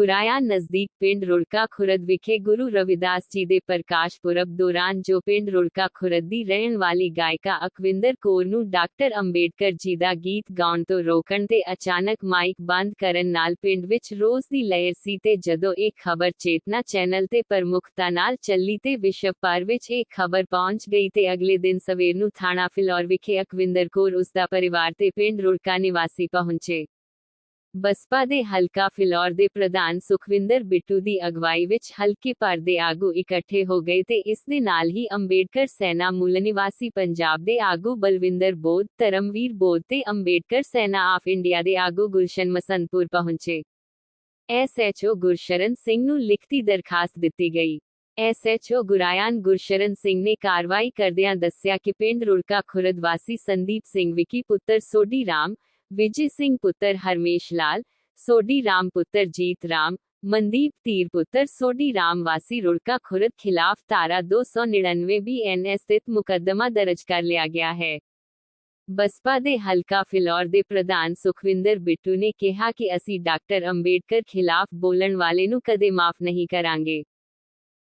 ਗੁਰਾਇਆ ਨਜ਼ਦੀਕ ਪਿੰਡ ਰੁੜਕਾ ਖੁਰਦ ਵਿਖੇ ਗੁਰੂ ਰਵਿਦਾਸ ਜੀ ਦੇ ਪ੍ਰਕਾਸ਼ ਪੁਰਬ ਦੌਰਾਨ ਜੋ ਪਿੰਡ ਰੁੜਕਾ ਖੁਰਦ ਦੀ ਰਹਿਣ ਵਾਲੀ ਗਾਇਕਾ ਅਕਵਿੰਦਰ ਕੌਰ ਨੂੰ ਡਾਕਟਰ ਅੰਬੇਡਕਰ ਜੀ ਦਾ ਗੀਤ ਗਾਉਣ ਤੋਂ ਰੋਕਣ ਤੇ ਅਚਾਨਕ ਮਾਈਕ ਬੰਦ ਕਰਨ ਨਾਲ ਪਿੰਡ ਵਿੱਚ ਰੋਸ ਦੀ ਲਹਿਰ ਸੀ ਤੇ ਜਦੋਂ ਇਹ ਖਬਰ ਚੇਤਨਾ ਚੈਨਲ ਤੇ ਪ੍ਰਮੁਖਤਾ ਨਾਲ ਚੱਲੀ ਤੇ ਵਿਸ਼ਵ ਭਰ ਵਿੱਚ ਇਹ ਖਬਰ ਪਹੁੰਚ ਗਈ ਤੇ ਅਗਲੇ ਦਿਨ ਸਵੇਰ ਨੂੰ ਥਾਣਾ ਫਿਲੌਰ ਵਿਖੇ ਅਕਵਿੰਦਰ ਕੌਰ ਉਸ ਦਾ ਪਰਿਵਾਰ ਤੇ ਪਿੰਡ ਰੁੜਕਾ ਨਿਵਾਸੀ ਪਹੁੰਚੇ। ਬਸਪਾ ਦੇ ਹਲਕਾ ਫਿਲੌਰ ਦੇ ਪ੍ਰਧਾਨ ਸੁਖਵਿੰਦਰ ਬਿੱਟੂ ਦੀ ਅਗਵਾਈ ਵਿੱਚ ਹਲਕੇ ਭਰ ਦੇ ਆਗੂ ਇਕੱਠੇ ਹੋ ਗਏ ਤੇ ਇਸ ਦੇ ਨਾਲ ਹੀ ਅੰਬੇਡਕਰ ਸੈਨਾ ਮੂਲ ਨਿਵਾਸੀ ਪੰਜਾਬ ਦੇ ਆਗੂ ਬਲਵਿੰਦਰ ਬੋਧ, ਧਰਮਵੀਰ ਬੋਧ ਤੇ ਅੰਬੇਡਕਰ ਸੈਨਾ ਆਫ ਇੰਡੀਆ ਦੇ ਆਗੂ ਗੁਲਸ਼ਨ ਮਸੰਤਪੁਰ ਪਹੁੰਚੇ। ਐਸਐਚਓ ਗੁਰਸ਼ਰਨ ਸਿੰਘ ਨੂੰ ਲਿਖਤੀ ਦਰਖਾਸਤ ਦਿੱਤੀ ਗਈ। ਐਸਐਚਓ ਗੁਰਾਇਨ ਗੁਰਸ਼ਰਨ ਸਿੰਘ ਨੇ ਕਾਰਵਾਈ ਕਰਦਿਆਂ ਦੱਸਿਆ ਕਿ ਪਿੰਡ ਰੁੜਕਾ ਖੁਰਦ ਵਾਸੀ ਸੰਦੀਪ ਸਿੰਘ ਵਿਕੀ ਪੁੱਤਰ ਸੋਢੀ ਰਾਮ ਵਿਜੇ ਸਿੰਘ ਪੁੱਤਰ ਹਰਮੇਸ਼ ਲਾਲ ਸੋਢੀ ਰਾਮ ਪੁੱਤਰ ਜੀਤ ਰਾਮ ਮਨਦੀਪ ਧੀਰ ਪੁੱਤਰ ਸੋਢੀ ਰਾਮ ਵਾਸੀ ਰੁੜਕਾ ਖੁਰਦ ਖਿਲਾਫ ਧਾਰਾ 299 ਬੀਐਨਐਸ ਸਥਿਤ ਮੁਕੱਦਮਾ ਦਰਜ ਕਰ ਲਿਆ ਗਿਆ ਹੈ ਬਸਪਾ ਦੇ ਹਲਕਾ ਫਿਲੌਰ ਦੇ ਪ੍ਰਧਾਨ ਸੁਖਵਿੰਦਰ ਬਿੱਟੂ ਨੇ ਕਿਹਾ ਕਿ ਅਸੀਂ ਡਾਕਟਰ ਅੰਬੇਡਕਰ ਖਿਲਾਫ ਬੋਲਣ ਵਾਲੇ ਨੂੰ ਕਦੇ ਮਾਫ ਨਹੀਂ ਕਰਾਂਗੇ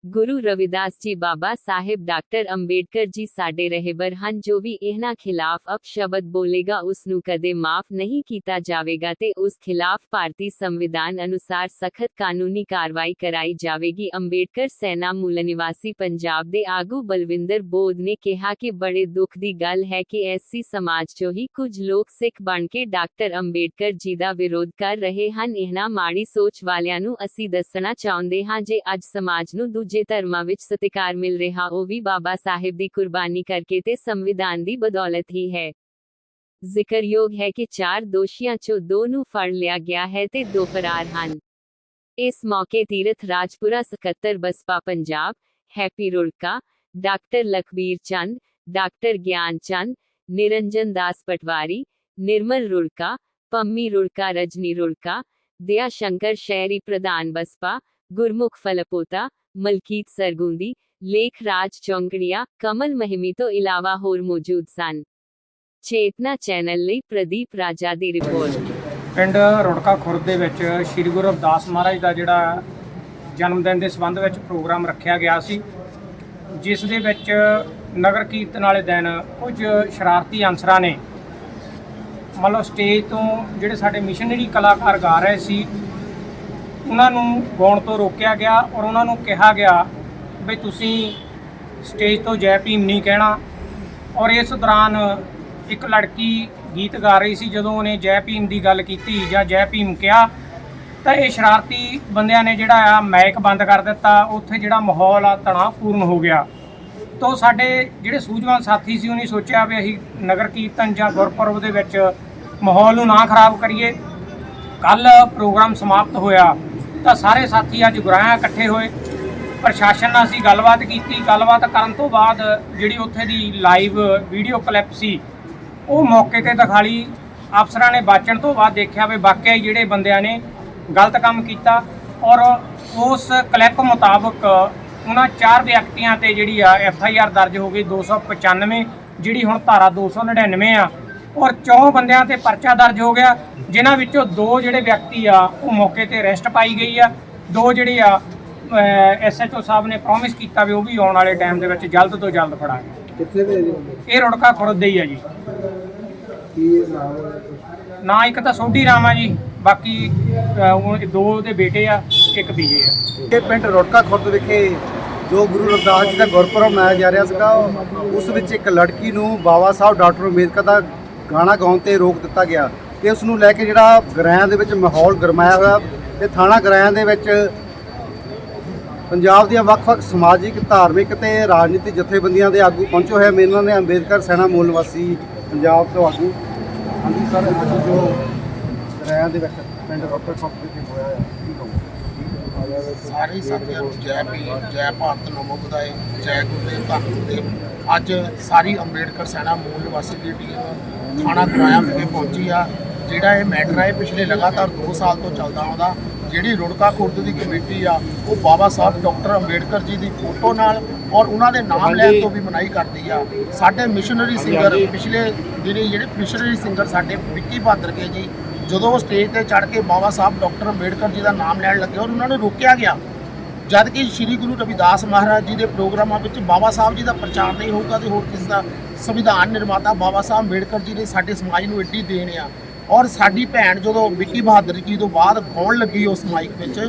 ਗੁਰੂ ਰਵਿਦਾਸ ਜੀ ਬਾਬਾ ਸਾਹਿਬ ਡਾਕਟਰ ਅੰਬੇਡਕਰ ਜੀ ਸਾਡੇ ਰਹਿਬਰ ਹਨ, ਜੋ ਵੀ ਇਹਨਾਂ ਖਿਲਾਫ ਅਪਸ਼ਬਦ ਬੋਲੇਗਾ ਉਸ ਨੂੰ ਕਦੇ ਮਾਫ ਨਹੀਂ ਕੀਤਾ ਜਾਵੇਗਾ ਤੇ ਉਸ ਖਿਲਾਫ ਭਾਰਤੀ ਸੰਵਿਧਾਨ ਅਨੁਸਾਰ ਸਖਤ ਕਾਨੂੰਨੀ ਕਾਰਵਾਈ ਕਰਾਈ ਜਾਵੇਗੀ। ਅੰਬੇਡਕਰ ਸੈਨਾ ਮੂਲ ਨਿਵਾਸੀ ਪੰਜਾਬ ਦੇ ਆਗੂ ਬਲਵਿੰਦਰ ਬੋਧ ਨੇ ਕਿਹਾ ਕਿ ਬੜੇ ਦੁੱਖ ਦੀ ਗੱਲ ਹੈ ਕਿ ਐਸੀ ਸਮਾਜ ਚੋਂ ਹੀ ਕੁਝ ਲੋਕ ਸਿੱਖ ਬਣ ਕੇ ਡਾਕਟਰ ਅੰਬੇਡਕਰ ਜੀ ਦਾ ਵਿਰੋਧ ਕਰ ਰਹੇ ਹਨ। ਇਹਨਾਂ ਮਾੜੀ ਸੋਚ ਵਾਲਿਆਂ ਨੂੰ ਅਸੀਂ ਦੱਸਣਾ ਚਾਹੁੰਦੇ ਹਾਂ ਜੇ ਅੱਜ ਸਮਾਜ ਨੂੰ ਦੂਜੇ ਧਰਮਾਂ ਵਿੱਚ ਸਤਿਕਾਰ ਮਿਲ ਰਿਹਾ ਉਹ ਵੀ ਬਾਬਾ ਸਾਹਿਬ ਦੀ ਕੁਰਬਾਨੀ ਕਰਕੇ ਤੇ ਸੰਵਿਧਾਨ ਦੀ ਬਦੌਲਤ ਹੀ ਹੈ ਜ਼ਿਕਰਯੋਗ ਹੈ ਕਿ ਚਾਰ ਦੋਸ਼ੀਆਂ ਚੋਂ ਦੋ ਨੂੰ ਫੜ ਲਿਆ ਗਿਆ ਹੈ ਤੇ ਦੋ ਫਰਾਰ ਹਨ ਇਸ ਮੌਕੇ ਤੀਰਥ ਰਾਜਪੁਰਾ ਸਕੱਤਰ Baspa Punjab Happy Rurka doctor Lakhbir Chand doctor Gian Chand Niranjan ਦਾਸ ਪਟਵਾਰੀ ਨਿਰਮਲ ਰੁੜਕਾ ਪੰਮੀ ਰੁੜਕਾ ਰਜਨੀ ਰੁੜਕਾ ਦਿਆ ਸ਼ੰਕਰ ਸ਼ਹਿਰੀ ਪ੍ਰਧਾਨ ਬਸਪਾ ਗੁਰਮੁਖ ਫਲਪੋਤਾ ਮਲਕੀਤ ਸਰਗੁੰਦੀ, ਲੇਖ ਰਾਜ ਚੌਂਕੜੀਆ ਕਮਲ ਮਹਿਮੀ ਤੋਂ ਇਲਾਵਾ ਹੋਰ ਮੌਜੂਦ ਸਨ। ਚੇਤਨਾ ਚੈਨਲ ਲਈ ਪ੍ਰਦੀਪ ਰਾਜਾ ਦੀ ਰਿਪੋਰਟ। ਪਿੰਡ ਰੁੜਕਾ ਖੁਰਦ ਦੇ ਵਿੱਚ ਸ੍ਰੀ ਗੁਰੂ ਰਵਿਦਾਸ ਮਹਾਰਾਜ ਦਾ ਜਿਹੜਾ ਜਨਮ ਦਿਨ ਦੇ ਸੰਬੰਧ ਵਿੱਚ ਪ੍ਰੋਗਰਾਮ ਰੱਖਿਆ ਗਿਆ ਸੀ, ਜਿਸ ਦੇ ਵਿੱਚ ਨਗਰ ਕੀਰਤਨ ਵਾਲੇ ਦਿਨ ਕੁਝ ਸ਼ਰਾਰਤੀ ਅਨਸਰਾਂ ਨੇ ਮਤਲਬ ਸਟੇਜ ਤੋਂ ਜਿਹੜੇ ਸਾਡੇ ਮਿਸ਼ਨਰੀ ਕਲਾਕਾਰ ਗਾ ਰਹੇ ਸੀ ਉਹਨਾਂ ਨੂੰ ਗਾਉਣ ਤੋਂ ਰੋਕਿਆ ਗਿਆ ਔਰ ਉਹਨਾਂ ਨੂੰ ਕਿਹਾ ਗਿਆ ਵੀ ਤੁਸੀਂ ਸਟੇਜ ਤੋਂ ਜੈ ਭੀਮ ਨਹੀਂ ਕਹਿਣਾ। ਔਰ ਇਸ ਦੌਰਾਨ ਇੱਕ ਲੜਕੀ ਗੀਤ ਗਾ ਰਹੀ ਸੀ ਜਦੋਂ ਉਹਨੇ ਜੈ ਭੀਮ ਦੀ ਗੱਲ ਕੀਤੀ ਜਾਂ ਜੈ ਭੀਮ ਕਿਹਾ, ਤਾਂ ਇਹ ਸ਼ਰਾਰਤੀ ਬੰਦਿਆਂ ਨੇ ਜਿਹੜਾ ਆ ਮਾਈਕ ਬੰਦ ਕਰ ਦਿੱਤਾ, ਉੱਥੇ ਜਿਹੜਾ ਮਾਹੌਲ ਆ ਤਣਾਅਪੂਰਨ ਹੋ ਗਿਆ। ਤੋਂ ਸਾਡੇ ਜਿਹੜੇ ਸੂਝਵਾਨ ਸਾਥੀ ਸੀ, ਉਹਨੇ ਸੋਚਿਆ ਵੀ ਅਸੀਂ ਨਗਰ ਕੀਰਤਨ ਜਾਂ ਗੁਰਪੁਰਬ ਦੇ ਵਿੱਚ ਮਾਹੌਲ ਨੂੰ ਨਾ ਖਰਾਬ ਕਰੀਏ। ਕੱਲ ਪ੍ਰੋਗਰਾਮ ਸਮਾਪਤ ਹੋਇਆ। ਤਾਂ ਸਾਰੇ ਸਾਥੀ ਅੱਜ ਗੁਰਾਇਆ ਇਕੱਠੇ ਹੋਏ। ਪ੍ਰਸ਼ਾਸਨ ਨਾਲ ਅਸੀਂ ਗੱਲਬਾਤ ਕੀਤੀ। ਗੱਲਬਾਤ ਕਰਨ ਤੋਂ ਬਾਅਦ ਜਿਹੜੀ ਉੱਥੇ ਦੀ ਲਾਈਵ ਵੀਡੀਓ ਕਲਿੱਪ ਸੀ, ਉਹ ਮੌਕੇ ਤੇ ਦਿਖਾਲੀ। ਅਫਸਰਾਂ ਨੇ ਬਾਚਣ ਤੋਂ ਬਾਅਦ ਦੇਖਿਆ ਵੀ ਵਾਕਿਆ ਜਿਹੜੇ ਬੰਦਿਆਂ ਨੇ ਗਲਤ ਕੰਮ ਕੀਤਾ ਔਰ ਉਸ ਕਲਿੱਪ ਮੁਤਾਬਕ ਉਹਨਾਂ ਚਾਰ ਵਿਅਕਤੀਆਂ ਤੇ ਜਿਹੜੀ ਆ ਐਫ ਆਈ ਆਰ ਦਰਜ ਹੋ ਗਈ 295 ਜਿਹੜੀ ਹੁਣ ਧਾਰਾ 299 ਆ ਔਰ ਚੌਂ ਬੰਦਿਆਂ ਤੇ ਪਰਚਾ ਦਰਜ ਹੋ ਗਿਆ ਜਿਨ੍ਹਾਂ ਵਿੱਚੋਂ ਦੋ ਜਿਹੜੇ ਵਿਅਕਤੀ ਆ ਉਹ ਮੌਕੇ ਤੇ ਅਰੈਸਟ ਪਾਈ ਗਈ ਆ। ਦੋ ਜਿਹੜੇ ਆ ਐਸਐਚਓ ਸਾਹਿਬ ਨੇ ਪ੍ਰੋਮਿਸ ਕੀਤਾ ਵੀ ਉਹ ਵੀ ਆਉਣ ਵਾਲੇ ਟਾਈਮ ਦੇ ਵਿੱਚ ਜਲਦ ਤੋਂ ਜਲਦ ਫੜਾਂਗੇ ਕਿੱਥੇ ਦੇ ਜੀ? ਇਹ ਰੁੜਕਾ ਖੁਰਦ ਹੀ ਆ ਜੀ। ਕੀ ਨਾਮ ਹੈ? ਨਾ ਇੱਕ ਤਾਂ ਸੋਢੀ ਰਾਮ ਆ ਜੀ ਬਾਕੀ ਉਹ ਦੋ ਦੇ ਬੇਟੇ ਆ ਇੱਕ ਬੀਜੇ ਆ। ਇਹ ਪਿੰਡ ਰੋਟਕਾ ਖੁਰਦ ਵਿਖੇ ਜੋ ਗੁਰੂ ਰਵਿਦਾਸ ਜੀ ਦਾ ਗੁਰਪੁਰਬ ਮਨਾਇਆ ਜਾ ਰਿਹਾ ਸੀਗਾ ਉਸ ਵਿੱਚ ਇੱਕ ਲੜਕੀ ਨੂੰ ਬਾਬਾ ਸਾਹਿਬ ਡਾਕਟਰ ਅੰਬੇਦਕਰ ਦਾ ਗਾਣਾ ਗਾਉਣ ਤੇ ਰੋਕ ਦਿੱਤਾ ਗਿਆ ਤੇ ਉਸ ਨੂੰ ਲੈ ਕੇ ਜਿਹੜਾ ਗ੍ਰਹਿਆਂ ਦੇ ਵਿੱਚ ਮਾਹੌਲ ਗਰਮਾਇਆ ਹੋਇਆ ਤੇ ਥਾਣਾ ਗ੍ਰਹਿਆਂ ਦੇ ਵਿੱਚ ਪੰਜਾਬ ਦੀਆਂ ਵੱਖ-ਵੱਖ ਸਮਾਜਿਕ, ਧਾਰਮਿਕ ਤੇ ਰਾਜਨੀਤਿਕ ਜਥੇਬੰਦੀਆਂ ਦੇ ਆਗੂ ਪਹੁੰਚੇ ਹੋਏ ਹਨ ਨੇ ਅੰਬੇਦਕਰ ਸੈਨਾ ਮੂਲ ਨਿਵਾਸੀ ਪੰਜਾਬ ਤੋਂ ਆਗੂ। ਹਾਂਜੀ ਸਰ, ਅੱਜ ਜੋ ਗਰਾਇਆਂ ਦੇ ਵਿੱਚ ਪਿੰਡ ਰੋਟਕਾ ਖੁਰਦ ਵਿਖੇ ਹੋਇਆ ਹੈ, ਕੀ ਕਹੋਗੇ? ਸਾਰੇ ਸਾਥੀਆਂ ਨੂੰ ਜੈ ਭੀਮ ਜੈ ਭਾਰਤ ਨਮੋ ਬੁਦਾਏ ਜੈ ਗੁਰਦੇਵ ਧੰਨ ਗੁਰਦੇਵ ਅੱਜ ਸਾਰੀ ਅੰਬੇਦਕਰ ਸੈਨਾ ਮੂਲ ਨਿਵਾਸੀ ਦੀ ਟੀਮ ਥਾਣਾ ਗੁਰਾਇਆ ਵਿਖੇ ਪਹੁੰਚੀ ਆ ਜਿਹੜਾ ਇਹ ਮੈਟਰ ਹੈ ਪਿਛਲੇ ਲਗਾਤਾਰ 2 ਸਾਲ ਤੋਂ ਚੱਲਦਾ ਆਉਂਦਾ। ਜਿਹੜੀ ਰੁੜਕਾ ਖੁਰਦ ਦੀ ਕਮੇਟੀ ਆ ਉਹ ਬਾਬਾ ਸਾਹਿਬ ਡਾਕਟਰ ਅੰਬੇਡਕਰ ਜੀ ਦੀ ਫੋਟੋ ਨਾਲ ਔਰ ਉਹਨਾਂ ਦੇ ਨਾਮ ਲੈਣ ਤੋਂ ਵੀ ਮਨਾਹੀ ਕਰਦੀ ਆ। ਸਾਡੇ ਮਿਸ਼ਨਰੀ ਸਿੰਗਰ ਪਿਛਲੇ ਦਿਨੀ ਜਿਹੜੇ ਮਿਸ਼ਨਰੀ ਸਿੰਗਰ ਸਾਡੇ ਵਿੱਕੀ ਭਾਦਰਕੇ ਜੀ ਜਦੋਂ ਉਹ ਸਟੇਜ ਤੇ ਚੜ੍ਹ ਕੇ ਬਾਬਾ ਸਾਹਿਬ ਡਾਕਟਰ ਅੰਬੇਡਕਰ ਜੀ ਦਾ ਨਾਮ ਲੈਣ ਲੱਗੇ ਔਰ ਉਹਨਾਂ ਨੂੰ ਰੋਕਿਆ ਗਿਆ। ਜਦ ਕਿ ਸ੍ਰੀ ਗੁਰੂ ਰਵਿਦਾਸ ਮਹਾਰਾਜ ਜੀ ਦੇ ਪ੍ਰੋਗਰਾਮਾਂ ਵਿੱਚ ਬਾਬਾ ਸਾਹਿਬ ਜੀ ਦਾ ਪ੍ਰਚਾਰ ਨਹੀਂ ਹੋਊਗਾ ਤੇ ਹੋਰ ਕਿਸ ਦਾ ਸੰਵਿਧਾਨ ਨਿਰਮਾਤਾ ਬਾਬਾ ਸਾਹਿਬ ਅੰਬੇਡਕਰ ਜੀ ਨੇ ਸਾਡੇ ਸਮਾਜ ਨੂੰ ਐਡੀ ਦੇਣ ਆ। ਔਰ ਸਾਡੀ ਭੈਣ ਜਦੋਂ ਵਿੱਕੀ ਬਹਾਦਰ ਜੀ ਤੋਂ ਬਾਅਦ ਗਾਉਣ ਲੱਗੀ ਉਸ ਮਾਈਕ ਵਿੱਚ,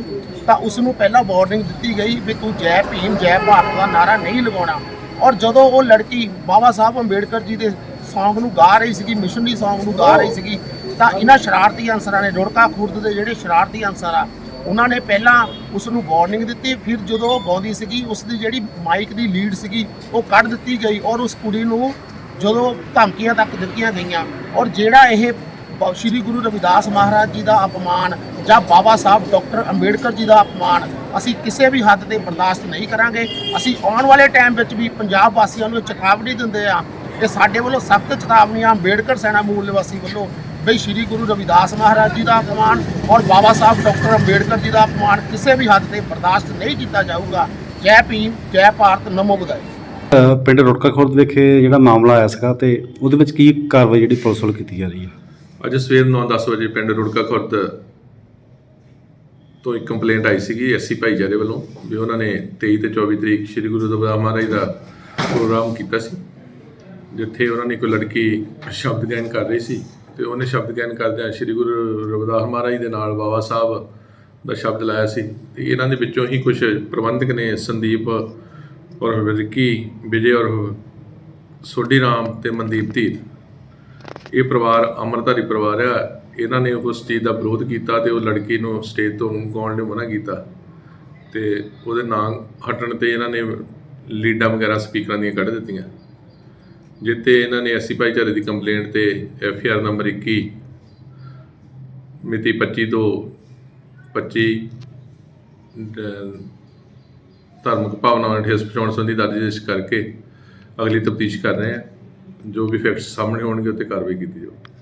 ਤਾਂ ਉਸ ਨੂੰ ਪਹਿਲਾਂ ਵਾਰਨਿੰਗ ਦਿੱਤੀ ਗਈ ਵੀ ਤੂੰ ਜੈ ਭੀਮ, ਜੈ ਭਾਰਤ ਦਾ ਨਾਰਾ ਨਹੀਂ ਲਗਾਉਣਾ। ਔਰ ਜਦੋਂ ਉਹ ਲੜਕੀ ਬਾਬਾ ਸਾਹਿਬ ਅੰਬੇਡਕਰ ਜੀ ਦੇ ਸੌਂਗ ਨੂੰ ਗਾ ਰਹੀ ਸੀਗੀ ਮਿਸ਼ਨਰੀ ਸੌਂਗ ਨੂੰ ਗਾ ਰਹੀ ਸੀਗੀ, ਤਾਂ ਇਹਨਾਂ ਸ਼ਰਾਰਤੀ ਅਨਸਰਾਂ ਨੇ ਰੁੜਕਾ ਖੁਰਦ ਦੇ ਜਿਹੜੇ ਸ਼ਰਾਰਤੀ ਅਨਸਰ ਆ ਉਹਨਾਂ ਨੇ ਪਹਿਲਾਂ ਉਸ ਨੂੰ ਵਾਰਨਿੰਗ ਦਿੱਤੀ, ਫਿਰ ਜਦੋਂ ਉਹ ਗਾਉਂਦੀ ਸੀਗੀ ਉਸ ਦੀ ਜਿਹੜੀ ਮਾਈਕ ਦੀ ਲੀਡ ਸੀਗੀ, ਉਹ ਕੱਢ ਦਿੱਤੀ ਗਈ ਔਰ ਉਸ ਕੁੜੀ ਨੂੰ ਜਦੋਂ ਧਮਕੀਆਂ ਤੱਕ ਦਿੱਤੀਆਂ ਗਈਆਂ ਔਰ ਜਿਹੜਾ ਇਹ ਬ- ਸ਼੍ਰੀ ਗੁਰੂ ਰਵਿਦਾਸ ਮਹਾਰਾਜ ਜੀ ਦਾ ਅਪਮਾਨ ਜਾਂ ਬਾਬਾ ਸਾਹਿਬ ਡਾਕਟਰ ਅੰਬੇਡਕਰ ਜੀ ਦਾ ਅਪਮਾਨ ਅਸੀਂ ਕਿਸੇ ਵੀ ਹੱਦ ਤੇ ਬਰਦਾਸ਼ਤ ਨਹੀਂ ਕਰਾਂਗੇ। ਅਸੀਂ ਆਉਣ ਵਾਲੇ ਟਾਈਮ ਵਿੱਚ ਵੀ ਪੰਜਾਬ ਵਾਸੀਆਂ ਨੂੰ ਇਹ ਚੇਤਾਵਨੀ ਦਿੰਦੇ ਆ ਕਿ ਸਾਡੇ ਵੱਲੋਂ ਸਖਤ ਚੇਤਾਵਨੀਆਂ ਅੰਬੇਡਕਰ ਸੈਨਾ ਮੂਲ ਨਿਵਾਸੀ ਵੱਲੋਂ ਬਈ ਸ਼੍ਰੀ ਗੁਰੂ ਰਵਿਦਾਸ ਮਹਾਰਾਜ ਜੀ ਦਾ ਅਪਮਾਨ ਔਰ ਬਾਬਾ ਸਾਹਿਬ ਡਾਕਟਰ ਅੰਬੇਡਕਰ ਜੀ ਦਾ ਅਪਮਾਨ ਕਿਸੇ ਵੀ ਹੱਦ ਤੇ ਬਰਦਾਸ਼ਤ ਨਹੀਂ ਕੀਤਾ ਜਾਊਗਾ। ਜੈ ਭੀਮ ਜੈ ਭਾਰਤ ਨਮੋ ਬੁਦਾਈ ਅ, ਪਿੰਡ ਰੁੜਕਾ ਖੁਰਦ ਵਿਖੇ ਜਿਹੜਾ ਮਾਮਲਾ ਆਇਆ ਸੀਗਾ ਤੇ ਉਹਦੇ ਵਿੱਚ ਕੀ ਕਾਰਵਾਈ ਜਿਹੜੀ ਪੁਲਿਸ ਵੱਲੋਂ ਕੀਤੀ ਜਾ ਰਹੀ ਹੈ? ਅੱਜ ਸਵੇਰ 9:10 ਵਜੇ ਪਿੰਡ ਰੁੜਕਾ ਖੁਰਦ ਤੋਂ ਇੱਕ ਕੰਪਲੇਂਟ ਆਈ ਸੀਗੀ ਐਸਸੀ ਭਾਈਚਾਰੇ ਵੱਲੋਂ ਵੀ ਉਹਨਾਂ ਨੇ 23 ਤੇ 24 ਤਰੀਕ ਸ੍ਰੀ ਗੁਰੂ ਰਵਿਦਾਸ ਮਹਾਰਾਜ ਦਾ ਪ੍ਰੋਗਰਾਮ ਕੀਤਾ ਸੀ ਜਿੱਥੇ ਉਹਨਾਂ ਨੇ ਕੋਈ ਲੜਕੀ ਸ਼ਬਦ ਗਾਇਨ ਕਰ ਰਹੀ ਸੀ। ਤੇ ਉਹਨੇ ਸ਼ਬਦ ਗਾਇਨ ਕਰਦਿਆਂ ਸ੍ਰੀ ਗੁਰੂ ਰਵਿਦਾਸ ਮਹਾਰਾਜ ਦੇ ਨਾਲ ਬਾਬਾ ਸਾਹਿਬ ਦਾ ਸ਼ਬਦ ਲਾਇਆ ਸੀ ਤੇ ਇਹਨਾਂ ਦੇ ਵਿੱਚੋਂ ਹੀ ਕੁਝ ਪ੍ਰਬੰਧਕ ਨੇ ਸੰਦੀਪ ਔਰ ਵਿੱਕੀ ਵਿਜੇ ਔਰ ਸੋਢੀ ਰਾਮ ਤੇ ਮਨਦੀਪ ਧੀਰ। ਇਹ ਪਰਿਵਾਰ ਅਮਰਧਾਰੀ ਪਰਿਵਾਰ ਆ। ਇਹਨਾਂ ਨੇ ਉਸ ਚੀਜ਼ ਦਾ ਵਿਰੋਧ ਕੀਤਾ ਤੇ ਉਹ ਲੜਕੀ ਨੂੰ ਸਟੇਜ ਤੋਂ ਗਾਉਣ ਨੂੰ ਮਨਾ ਕੀਤਾ ਤੇ ਉਹਦੇ ਨਾਂ ਹਟਣ ਤੇ ਇਹਨਾਂ ਨੇ ਲੀਡਾਂ ਵਗੈਰਾ ਸਪੀਕਰਾਂ ਦੀਆਂ ਕੱਢ ਦਿੱਤੀਆਂ। ਜਿੱਤੇ ਇਹਨਾਂ ਨੇ ਐਸੀ ਭਾਈਚਾਰੇ ਦੀ ਕੰਪਲੇਂਟ ਤੇ ਐਫ ਆਰ ਨੰਬਰ 21 ਮਿਤੀ 25 ਤੋਂ 25 ਧਾਰਮਿਕ ਭਾਵਨਾਵਾਂ ਨੂੰ ਠੇਸ ਪਹੁੰਚਾਉਣ ਸੰਬੰਧੀ ਦਰਜ ਕਰਕੇ ਅਗਲੀ ਤਫਤੀਸ਼ ਕਰ ਰਹੇ ਹਾਂ। ਜੋ ਵੀ ਫੈਕਟਸ ਸਾਹਮਣੇ ਆਉਣਗੇ, ਉੱਤੇ ਕਾਰਵਾਈ ਕੀਤੀ ਜਾਊਗੀ